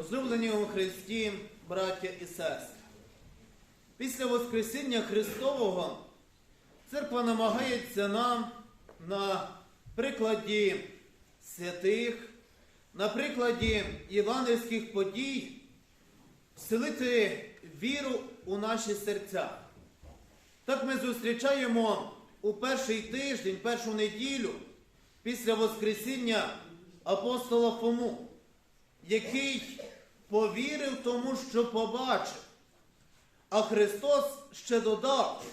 Возлюблені у Христі, браття і сестри. Після Воскресіння Христового церква намагається нам на прикладі святих, на прикладі євангельських подій вселити віру у наші серця. Так ми зустрічаємо у перший тиждень, першу неділю після Воскресіння апостола Фому, який повірив тому, що побачив. А Христос ще додав,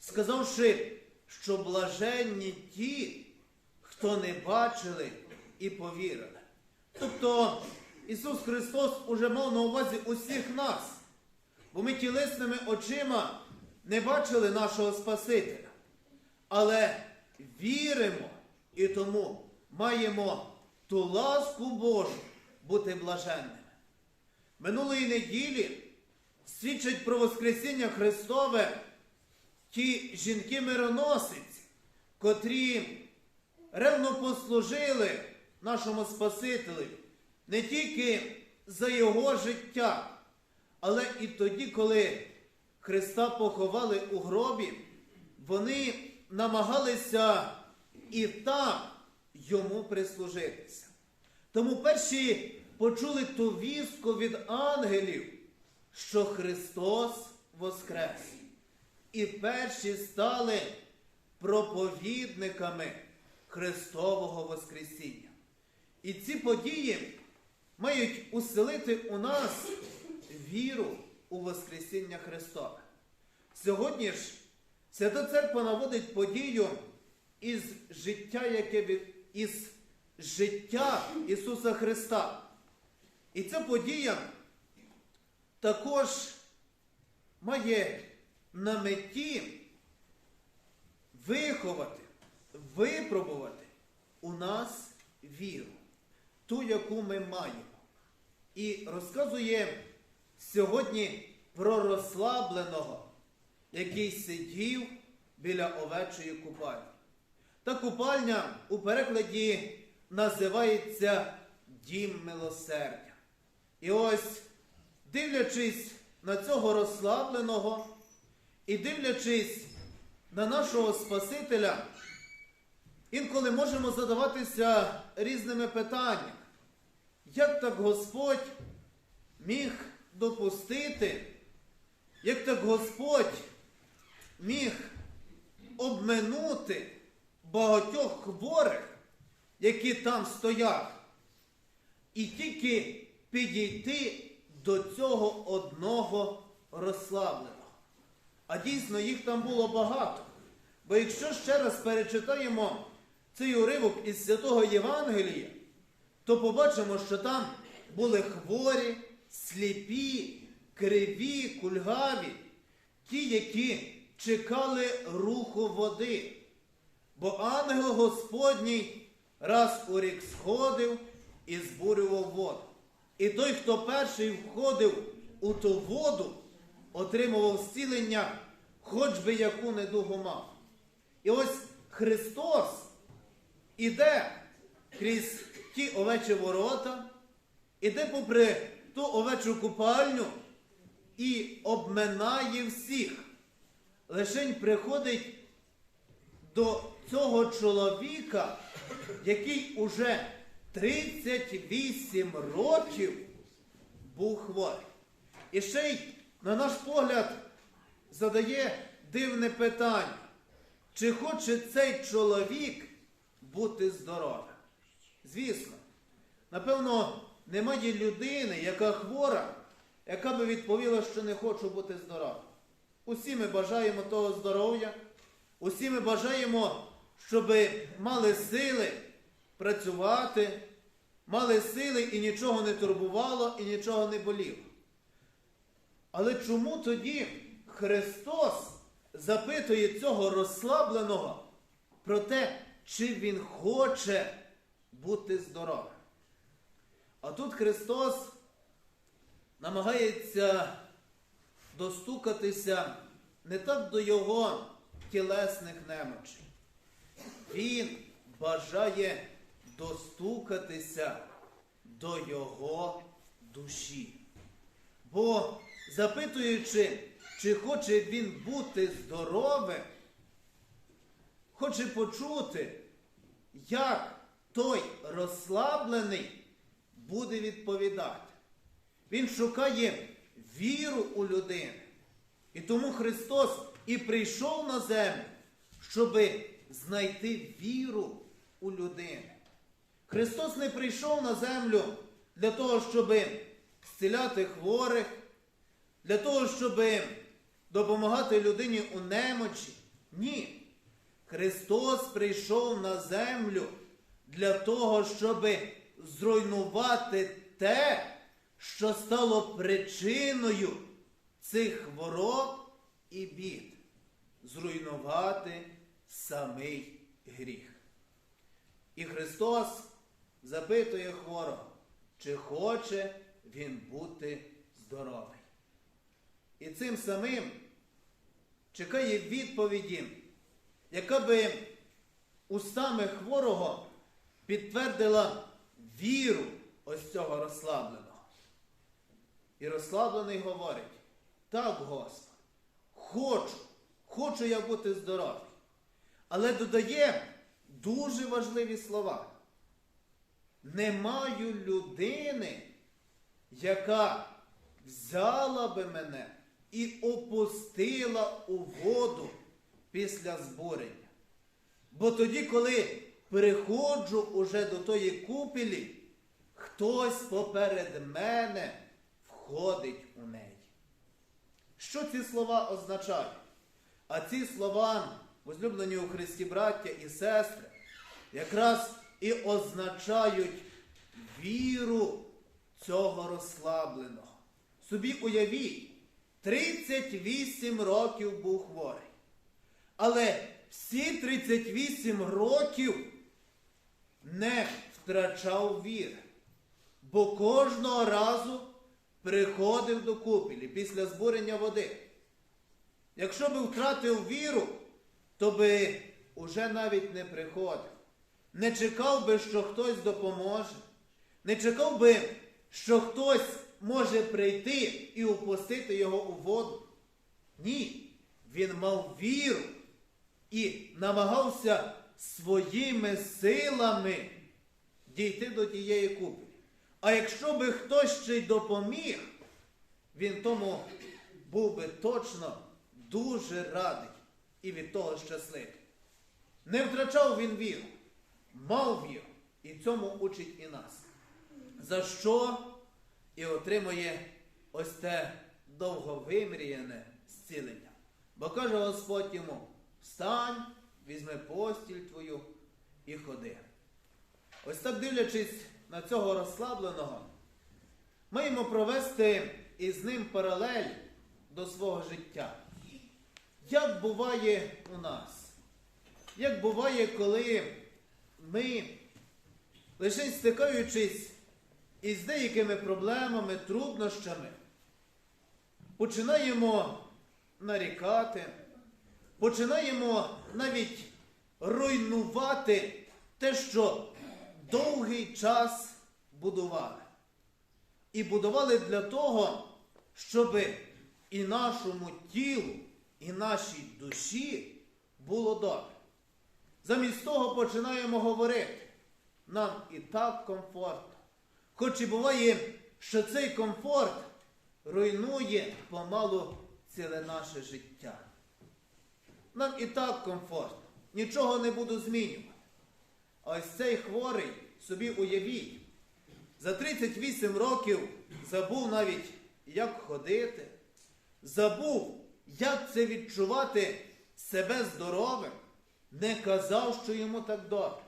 сказавши, що блаженні ті, хто не бачили і повірили. Тобто Ісус Христос уже мав на увазі усіх нас, бо ми тілесними очима не бачили нашого Спасителя, але віримо і тому маємо ту ласку Божу бути блаженними. Минулої неділі свідчать про Воскресіння Христове ті жінки-мироносиці, котрі ревно послужили нашому Спасителю не тільки за Його життя, але і тоді, коли Христа поховали у гробі, вони намагалися і там йому прислужитися. Тому перші почули ту вістку від ангелів, що Христос воскрес. І перші стали проповідниками Христового Воскресіння. І ці події мають уселити у нас віру у Воскресіння Христове. Сьогодні ж Свята Церква наводить подію із життя, яке від із життя Ісуса Христа. І ця подія також має на меті виховати, випробувати у нас віру, ту, яку ми маємо. І розказує сьогодні про розслабленого, який сидів біля овечої купальні. Та купальня у перекладі називається Дім милосердя. І ось, дивлячись на цього розслабленого і дивлячись на нашого Спасителя, інколи можемо задаватися різними питаннями. Як так Господь міг допустити, як так Господь міг обминути багатьох хворих, які там стоять, і тільки підійти до цього одного розслабленого. А дійсно їх там було багато. Бо якщо ще раз перечитаємо цей уривок із святого Євангелія, то побачимо, що там були хворі, сліпі, криві, кульгаві, ті, які чекали руху води. Бо ангел Господній раз у рік сходив і збурював воду. І той, хто перший входив у ту воду, отримував зцілення, хоч би яку недугу мав. І ось Христос іде крізь ті овечі ворота, іде попри ту овечу купальню і обминає всіх. Лишень приходить до цього чоловіка, який уже 38 років був хворий. І ще й, на наш погляд, задає дивне питання, чи хоче цей чоловік бути здоровим? Звісно, напевно, немає людини, яка хвора, яка би відповіла, що не хочу бути здоровим. Усі ми бажаємо того здоров'я, усі ми бажаємо, щоб мали сили працювати, мали сили і нічого не турбувало, і нічого не боліло. Але чому тоді Христос запитує цього розслабленого про те, чи Він хоче бути здоровим? А тут Христос намагається достукатися не так до Його тілесних немочей. Він бажає достукатися до його душі. Бо запитуючи, чи хоче він бути здоровим, хоче почути, як той розслаблений буде відповідати. Він шукає віру у людини. І тому Христос і прийшов на землю, щоби знайти віру у людини. Христос не прийшов на землю для того, щоб зціляти хворих, для того, щоб допомагати людині у немочі. Ні. Христос прийшов на землю для того, щоб зруйнувати те, що стало причиною цих хвороб і бід. Зруйнувати самий гріх. І Христос запитує хворого, чи хоче він бути здоровий. І цим самим чекає відповіді, яка би устами хворого підтвердила віру ось цього розслабленого. І розслаблений говорить, так, Господи, хочу, хочу я бути здоровий. Але додає дуже важливі слова. Не маю людини, яка взяла би мене і опустила у воду після збурення. Бо тоді, коли приходжу уже до тої купілі, хтось поперед мене входить у неї. Що ці слова означають? А ці слова, возлюблені у Христі браття і сестри, якраз і означають віру цього розслабленого. Собі уявіть, 38 років був хворий. Але всі 38 років не втрачав віри, бо кожного разу приходив до купілі після збурення води. Якщо би втратив віру, то би уже навіть не приходив. Не чекав би, що хтось допоможе. Не чекав би, що хтось може прийти і опустити його у воду. Ні, він мав віру і намагався своїми силами дійти до тієї купи. А якщо би хтось ще й допоміг, він тому був би точно дуже радий і від того щасливий. Не втрачав він віру, мав віру, і цьому учить і нас. За що і отримує ось те довговимріяне зцілення. Бо каже Господь йому: встань, візьми постіль твою і ходи. Ось так дивлячись на цього розслабленого, маємо провести із ним паралель до свого життя. Як буває у нас? Як буває, коли ми, лише стикаючись із деякими проблемами, труднощами, починаємо нарікати, починаємо навіть руйнувати те, що довгий час будували. І будували для того, щоб і нашому тілу, і нашій душі було добре. Замість того починаємо говорити, нам і так комфортно. Хоч і буває, що цей комфорт руйнує помалу ціле наше життя. Нам і так комфортно, нічого не буду змінювати. А ось цей хворий собі уявіть, за 38 років забув навіть, як ходити, забув, як це відчувати себе здоровим, не казав, що йому так добре,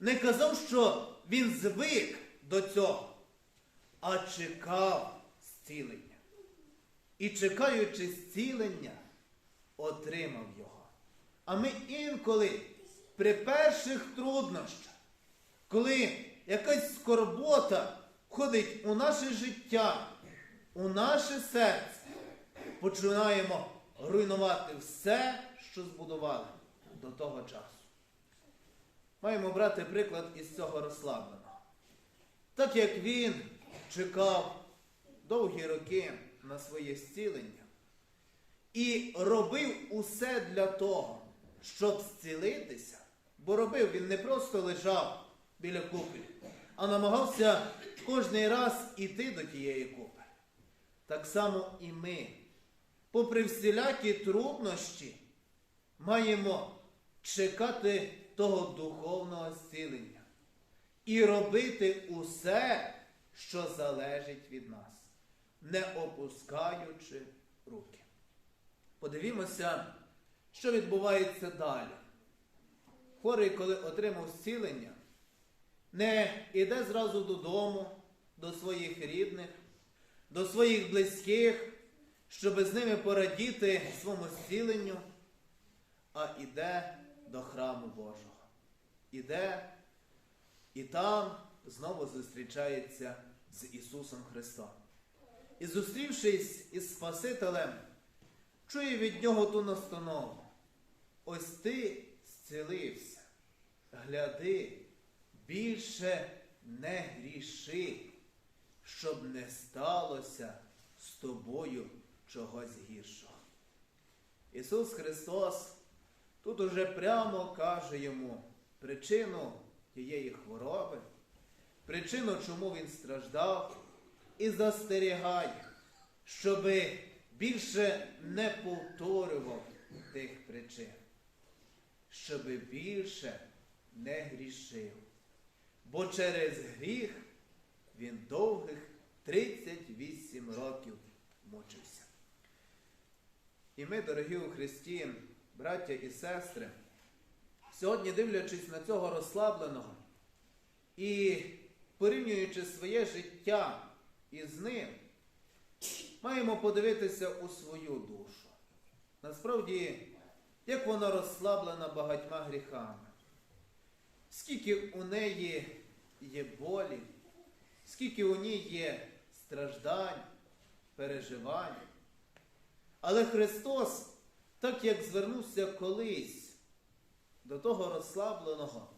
не казав, що він звик до цього, а чекав зцілення. І чекаючи зцілення, отримав його. А ми інколи при перших труднощах, коли якась скорбота входить у наше життя, у наше серце, починаємо руйнувати все, що збудували до того часу. маємо брати приклад із цього розслабленого. Так як він чекав довгі роки на своє зцілення і робив усе для того, щоб зцілитися, бо робив він не просто лежав біля куполі, а намагався кожний раз іти до тієї купи. Так само і ми, попри всілякі труднощі, маємо чекати того духовного зцілення і робити усе, що залежить від нас, не опускаючи руки. Подивімося, що відбувається далі. Хворий, коли отримав зцілення, не йде зразу додому, до своїх рідних, до своїх близьких, щоб з ними порадіти своєму зціленню, а іде до храму Божого. Іде і там знову зустрічається з Ісусом Христом. І зустрівшись із Спасителем, чує від нього ту настанову. Ось ти зцілився, гляди, більше не гріши, щоб не сталося з тобою чогось гіршого. Ісус Христос тут уже прямо каже йому причину тієї хвороби, причину, чому він страждав, і застерігає, щоби більше не повторював тих причин, щоби більше не грішив. Бо через гріх він довгих 38 років мучився. І ми, дорогі у Христі, браття і сестри, сьогодні, дивлячись на цього розслабленого і порівнюючи своє життя із ним, маємо подивитися у свою душу. Насправді, як вона розслаблена багатьма гріхами, скільки у неї є болі, скільки у ній є страждань, переживань. Але Христос, так як звернувся колись до того розслабленого,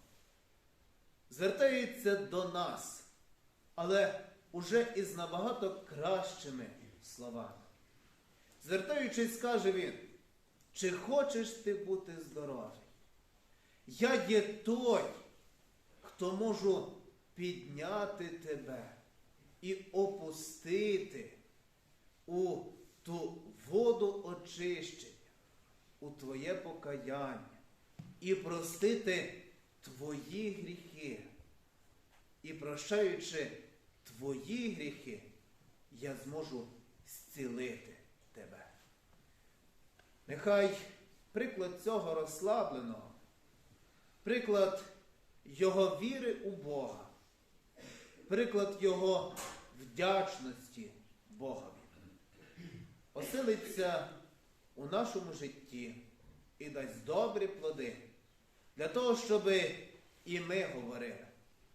звертається до нас, але уже із набагато кращими словами. Звертаючись, каже він, чи хочеш ти бути здоровий? Я є той, хто можу підняти тебе і опустити у ту воду очищення, у твоє покаяння і простити твої гріхи. І прощаючи твої гріхи, я зможу зцілити тебе. Нехай приклад цього розслабленого, приклад його віри у Бога, приклад його вдячності Богові оселиться у нашому житті і дасть добрі плоди для того, щоб і ми говорили,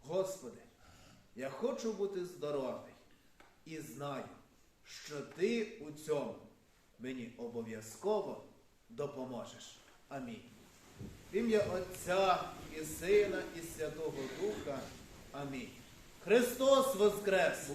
Господи, я хочу бути здоровий і знаю, що Ти у цьому мені обов'язково допоможеш. Амінь. Ім'я Отця і Сина, і Святого Духа. Амінь. Христос Воскрес!